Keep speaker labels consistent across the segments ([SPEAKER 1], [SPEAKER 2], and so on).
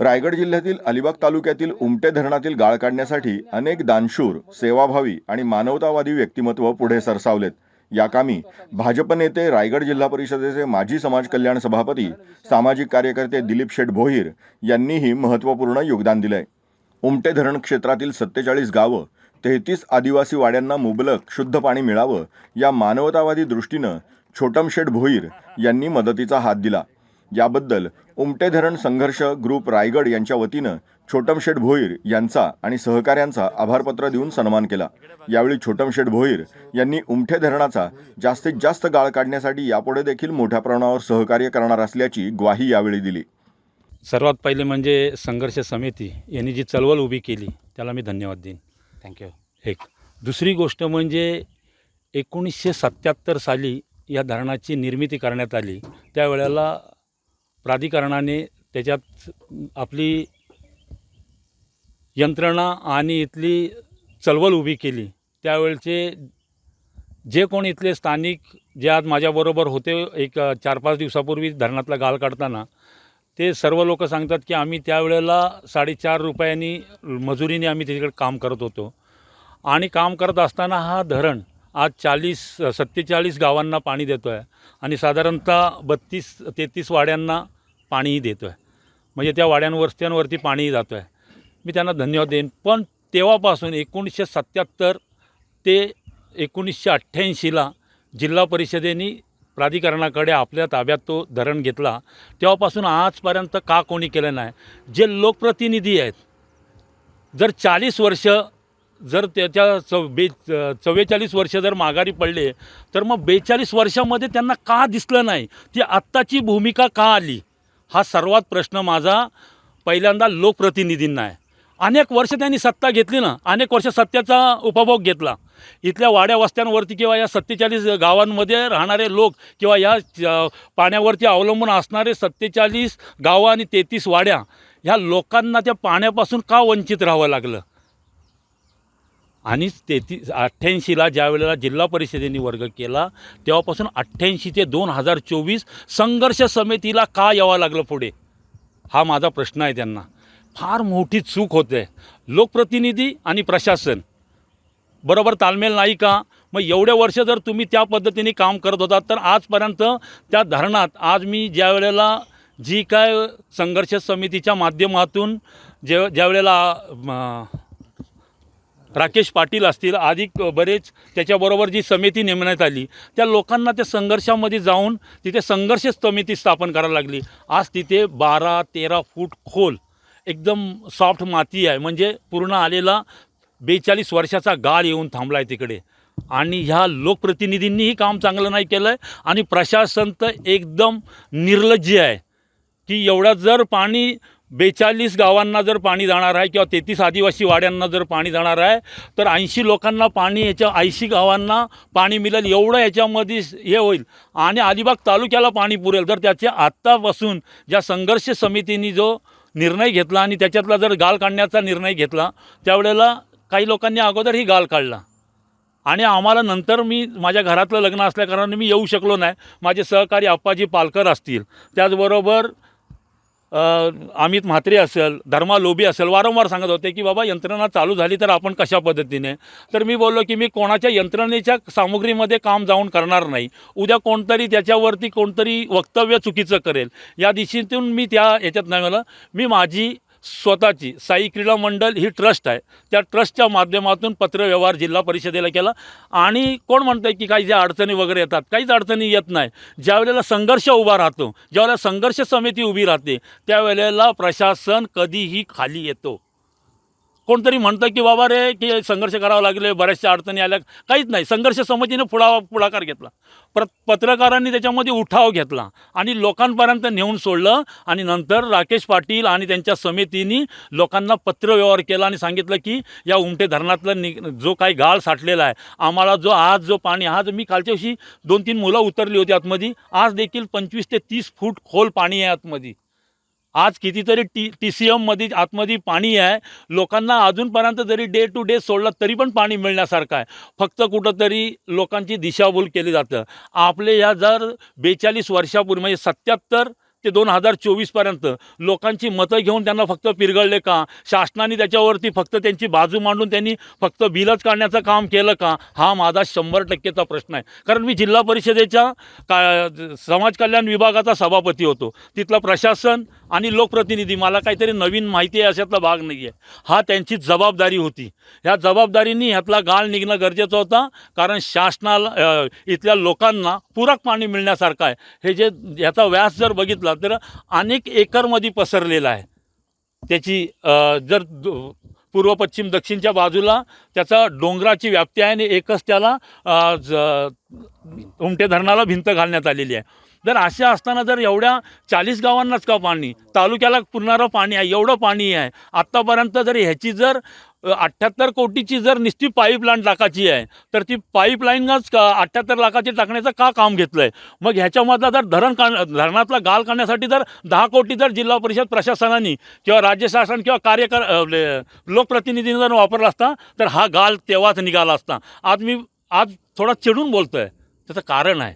[SPEAKER 1] रायगड जिल्ह्यातील अलिबाग तालुक्यातील उमटे धरणातील गाळ काढण्यासाठी अनेक दानशूर सेवाभावी आणि मानवतावादी व्यक्तिमत्व पुढे सरसावलेत. या कामी भाजप नेते रायगड जिल्हा परिषदेचे माजी समाज कल्याण सभापती सामाजिक कार्यकर्ते दिलीप शेठ भोईर यांनीही महत्त्वपूर्ण योगदान दिलंय. उमटे धरण क्षेत्रातील सत्तेचाळीस गावं तेहतीस आदिवासी वाड्यांना मुबलक शुद्ध पाणी मिळावं या मानवतावादी दृष्टीनं छोटमशेठ भोईर यांनी मदतीचा हात दिला. याबद्दल उमटे धरण संघर्ष ग्रुप रायगड यांच्या वतीनं छोटमशेठ भोईर यांचा आणि सहकाऱ्यांचा आभारपत्र देऊन सन्मान केला. यावेळी छोटमशेठ भोईर यांनी उमठे धरणाचा जास्तीत जास्त गाळ काढण्यासाठी यापुढे देखील मोठ्या प्रमाणावर सहकार्य करणार असल्याची ग्वाही यावेळी दिली.
[SPEAKER 2] सर्वात पहिले म्हणजे संघर्ष समिती यांनी जी चळवळ उभी केली त्याला मी धन्यवाद देईन.
[SPEAKER 3] थँक्यू
[SPEAKER 2] एक. दुसरी गोष्ट म्हणजे एकोणीसशे सत्याहत्तर साली या धरणाची निर्मिती करण्यात आली त्यावेळेला प्राधिकरणाने त्याच्यात आपली यंत्रणा आणि इथली चळवळ उभी केली. त्यावेळचे जे कोण इथले स्थानिक जे आज माझ्याबरोबर होते एक चार पाच दिवसापूर्वी धरणातला गाळ काढताना ते सर्व लोक सांगतात की आम्ही त्यावेळेला साडेचार रुपयांनी मजुरीने आम्ही त्याच्याकडे काम करत होतो. आणि काम करत असताना हा धरण आज चाळीस सत्तेचाळीस गावांना पाणी देतो आहे आणि साधारणतः बत्तीस तेहतीस वाड्यांना पाणीही देतो आहे म्हणजे त्या वाड्यांवरस्त्यांवरती पाणीही जातो आहे मी त्यांना धन्यवाद देईन. पण तेव्हापासून एकोणीसशे सत्याहत्तर ते एकोणीसशे अठ्ठ्याऐंशीला जिल्हा परिषदेने प्राधिकरणाकडे आपल्या ताब्यात तो धरण घेतला. तेव्हापासून आजपर्यंत का कोणी केलं नाही? जे लोकप्रतिनिधी आहेत जर चाळीस वर्ष जर त्याच्या चव बे चव्वेचाळीस वर्ष जर माघारी पडले तर मग बेचाळीस वर्षामध्ये त्यांना का दिसलं नाही? ती आत्ताची भूमिका का आली? हा सर्वात प्रश्न माझा पहिल्यांदा लोकप्रतिनिधींना आहे. अनेक वर्ष त्यांनी सत्ता घेतली ना अनेक वर्ष सत्तेचा उपभोग घेतला. इथल्या वाड्या वस्त्यांवरती किंवा या सत्तेचाळीस गावांमध्ये राहणारे लोक किंवा या पाण्यावरती अवलंबून असणारे सत्तेचाळीस गावं आणि तेहतीस वाड्या ह्या लोकांना त्या पाण्यापासून का वंचित राहावं लागलं? आणि तेहतीस अठ्ठ्याऐंशीला ज्या वेळेला जिल्हा परिषदेने वर्ग केला तेव्हापासून अठ्ठ्याऐंशी ते दोन हजार चोवीस संघर्ष समितीला का यावं लागलं पुढे? हा माझा प्रश्न आहे त्यांना. फार मोठी चूक होते. लोकप्रतिनिधी आणि प्रशासन. बरोबर तालमेल नाही का? मग एवढे वर्ष जर तुम्ही त्या पद्धतीने काम करत होतात तर आजपर्यंत त्या धरणात आज मी ज्या वेळेला जी काय संघर्ष समितीच्या माध्यमातून जे ज्या वेळेला राकेश पाटील असतील आधी बरेच त्याच्याबरोबर जी समिती नेमण्यात आली त्या लोकांना त्या संघर्षामध्ये जाऊन तिथे संघर्ष समिती स्थापन करायला लागली. आज तिथे बारा तेरा फूट खोल एकदम सॉफ्ट माती आहे. म्हणजे पूर्ण आलेला बेचाळीस वर्षाचा गाळ येऊन थांबला आहे तिकडे. आणि ह्या लोकप्रतिनिधींनीही काम चांगलं नाही केलं आहे आणि प्रशासन तर एकदम निर्लज्ज आहे की एवढा जर पाणी बेचाळीस गावांना जर पाणी जाणार आहे किंवा तेहतीस आदिवासी वाड्यांना जर पाणी जाणार आहे तर ऐंशी लोकांना पाणी याच्या ऐंशी गावांना पाणी मिळेल एवढं याच्यामध्ये हे होईल. आणि अलिबाग तालुक्याला पाणी पुरेल. तर त्याच्या आत्तापासून ज्या संघर्ष समितीने जो निर्णय घेतला आणि त्याच्यातला जर गाल काढण्याचा निर्णय घेतला त्यावेळेला काही लोकांनी अगोदर ही गाल काढला. आणि आम्हाला नंतर मी माझ्या घरातलं लग्न असल्याकारणाने मी येऊ शकलो नाही. माझे सहकारी आप्पाजी पालकर असतील. त्याचबरोबर अमित म्हात्रे असेल धर्मा लोबी असेल वारंवार सांगत होते की बाबा यंत्रणा चालू झाली तर आपण कशा पद्धतीने? तर मी बोललो की मी कोणाच्या यंत्रणेच्या सामुग्रीमध्ये काम जाऊन करणार नाही. उद्या कोणतरी त्याच्यावरती कोणतरी वक्तव्य चुकीचं करेल. या दिशेतून मी त्या याच्यात नाही मला मी माझी स्वतःची साई क्रीडा मंडळ ही ट्रस्ट आहे. त्या ट्रस्टच्या माध्यमातून पत्रव्यवहार जिल्हा परिषदेला केला. आणि कोण म्हणतं की काही ज्या अडचणी वगैरे येतात काहीच अडचणी येत नाही. ज्यावेळेला संघर्ष उभा राहतो ज्यावेळेला संघर्ष समिती उभी राहते त्यावेळेला प्रशासन कधीही खाली येतो. कोणतरी म्हणतं की बाबा रे की संघर्ष करावा लागले बऱ्याचशा अडचणी आल्या. काहीच नाही. संघर्ष समितीने पुढा पुढाकार घेतला. प्र पत्रकारांनी त्याच्यामध्ये उठाव घेतला आणि लोकांपर्यंत नेऊन सोडलं आणि नंतर राकेश पाटील आणि त्यांच्या समितीने लोकांना पत्रव्यवहार केला आणि सांगितलं की या उमटे धरणातलं नि जो काही गाळ साठलेला आहे आम्हाला जो आज जो पाणी आज मी कालच्या दिवशी दोन तीन मुलं उतरली होती आतमध्ये आज देखील पंचवीस ते तीस फूट खोल पाणी आहे आतमध्ये. आज कितीतरी टी टी सी एममध्ये आतमध्ये पाणी आहे. लोकांना अजूनपर्यंत जरी डे टू डे सोडलं तरी पण पाणी मिळण्यासारखं आहे. फक्त कुठंतरी लोकांची दिशाभूल केली जातं. आपले ह्या जर बेचाळीस वर्षापूर्वी म्हणजे सत्याहत्तर ते दोन हजार चोवीसपर्यंत लोकांची मतं घेऊन त्यांना फक्त पिरगळले का? शासनाने त्याच्यावरती फक्त त्यांची बाजू मांडून त्यांनी फक्त बिलच काढण्याचं काम केलं का? हा माझा शंभर टक्केचा प्रश्न आहे. कारण मी जिल्हा परिषदेच्या का समाज कल्याण विभागाचा सभापती होतो. तिथलं प्रशासन आणि लोकप्रतिनिधी मला काहीतरी नवीन माहिती आहे अशातला भाग नाही आहे हा त्यांची जबाबदारी होती. ह्या जबाबदारीने ह्यातला गाळ निघणं गरजेचं होता. कारण शासनाला इथल्या लोकांना पूरक पाणी मिळण्यासारखं आहे. हे जे याचा व्यास जर बघितला तर अनेक एकरमध्ये पसरलेला आहे. त्याची जर पूर्व पश्चिम दक्षिणच्या बाजूला त्याचा डोंगराची व्याप्ती आहे आणि एकच त्याला ज- उमटे धरणाला भिंत घालण्यात आलेली आहे. जर असे असताना जर एवढ्या चाळीस गावांनाच का पाणी? तालुक्याला पुरणारं पाणी आहे एवढं पाणी आहे. आत्तापर्यंत जर ह्याची जर अठ्ठ्याहत्तर कोटीची जर निस्ती पाईपलाईन टाकायची आहे तर ती पाईपलाईनच का अठ्ठ्याहत्तर लाखाची टाकण्याचं का काम घेतलं आहे मग ह्याच्यामधला जर धरण का धरणातला गाल काढण्यासाठी जर दहा कोटी जर जिल्हा परिषद प्रशासनाने किंवा राज्य शासन किंवा कार्यकर म्हणजे लोकप्रतिनिधींनी जर वापरला असता तर हा गाल तेव्हाच निघाला असता. आज मी आज थोडा चिडून बोलतो आहे त्याचं कारण आहे.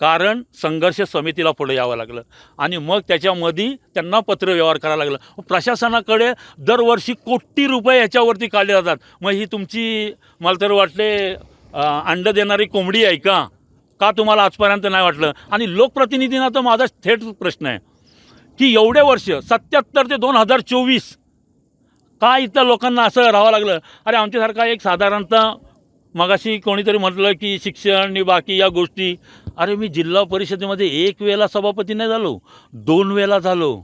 [SPEAKER 2] कारण संघर्ष समितीला पुढे यावं लागलं. आणि मग त्याच्यामध्ये त्यांना पत्रव्यवहार करावं लागला. प्रशासनाकडे दरवर्षी कोटी रुपये याच्यावरती काढले जातात. मग ही तुमची मला तर वाटले अंड देणारी कोंबडी आहे का? का तुम्हाला आजपर्यंत नाही वाटलं? आणि लोकप्रतिनिधींना तर माझा थेट प्रश्न आहे की एवढे वर्ष सत्याहत्तर ते दोन हजार चोवीस का इथल्या लोकांना असं राहावं लागलं? अरे आमच्यासारखा एक साधारणतः मगाशी कोणीतरी म्हटलं की शिक्षण आणि बाकी या गोष्टी अरे मी जिल्हा परिषदेमध्ये एक वेळेला सभापती नाही झालो दोन वेळेला झालो.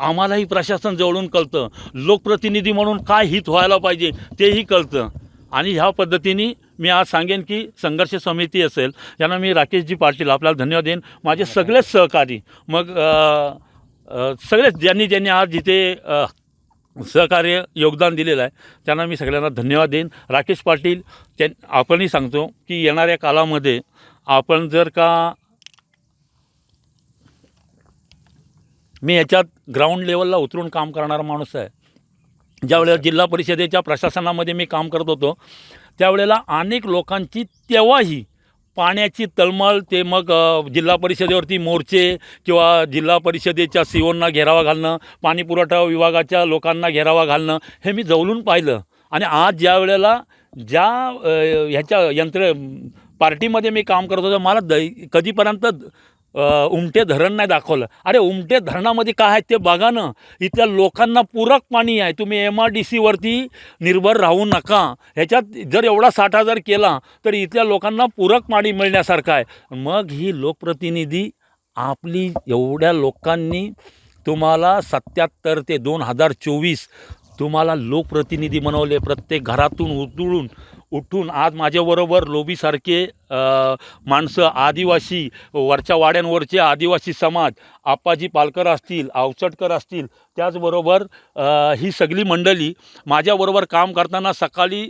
[SPEAKER 2] आम्हालाही प्रशासन जवळून कळतं. लोकप्रतिनिधी म्हणून काय हित व्हायला पाहिजे तेही कळतं. आणि ह्या पद्धतीने मी आज सांगेन की संघर्ष समिती असेल यांना मी राकेशजी पाटील आपल्याला धन्यवाद देईन. माझे सगळेच सहकारी मग सगळेच ज्यांनी ज्यांनी आज जिथे सहकार्य योगदान दिलेलं आहे त्यांना मी सगळ्यांना धन्यवाद देईन. राकेश पाटील त्यां आपणही सांगतो की येणाऱ्या कालामध्ये आपण जर का मी याच्यात ग्राउंड लेवलला उतरून काम करणारा माणूस आहे. ज्यावेळेला जिल्हा परिषदेच्या प्रशासनामध्ये मी काम करत होतो त्यावेळेला अनेक लोकांची तेव्हाही पाण्याची तळमळ ते मग जिल्हा परिषदेवरती मोर्चे किंवा जिल्हा परिषदेच्या सीओंना घेरावा घालणं पाणी पुरवठा विभागाच्या लोकांना घेरावा घालणं हे मी जवळून पाहिलं. आणि आज ज्या वेळेला ज्या ह्याच्या यंत्र पार्टीमध्ये मी काम करत होतो मला दै कधीपर्यंत उमटे धरण नाही दाखवलं. अरे उमटे धरणामध्ये काय आहे ते बघा ना. इथल्या लोकांना पूरक पाणी आहे. तुम्ही एम आर डी सीवरती निर्भर राहू नका. ह्याच्यात जर एवढा साठा जर केला तर इथल्या लोकांना पूरक पाणी मिळण्यासारखं आहे. मग ही लोकप्रतिनिधी आपली एवढ्या लोकांनी तुम्हाला सत्याहत्तर ते दोन हजार चोवीस तुम्हाला लोकप्रतिनिधी बनवले प्रत्येक घरातून उतळून. उठून आज माझ्याबरोबर लोबीसारखे माणसं आदिवासी वरच्या वाड्यांवरचे आदिवासी समाज आप्पाजी पालकर असतील आवचटकर असतील त्याचबरोबर ही सगळी मंडळी माझ्याबरोबर काम करताना सकाळी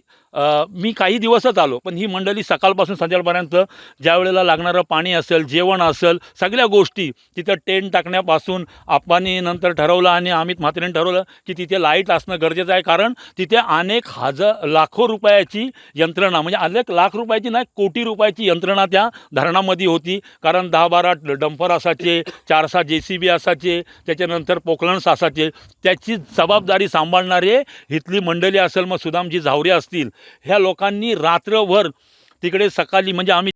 [SPEAKER 2] मी काही दिवसच आलो पण ही मंडळी सकाळपासून संध्याकाळपर्यंत ज्या वेळेला लागणारं पाणी असेल जेवण असेल सगळ्या गोष्टी तिथं टेंट टाकण्यापासून आप्पानी नंतर ठरवलं आणि अमित म्हात्रेने ठरवलं की तिथे लाइट असणं गरजेचं आहे कारण तिथे अनेक हजार लाखो रुपयाची यंत्रणा म्हणजे अनेक लाख रुपयाची नाही कोटी रुपयाची यंत्रणा त्या धरणामध्ये होती. कारण दहा बारा डंपर असायचे चार सहा जे सी बी असायचे त्याच्यानंतर पोकलन्स असायचे. त्याची जबाबदारी सांभाळणारे इथली मंडळी असेल मग सुदामजी झावरे असतील. ह्या लोकांनी रात्रभर तिकडे सकाळी म्हणजे आम्ही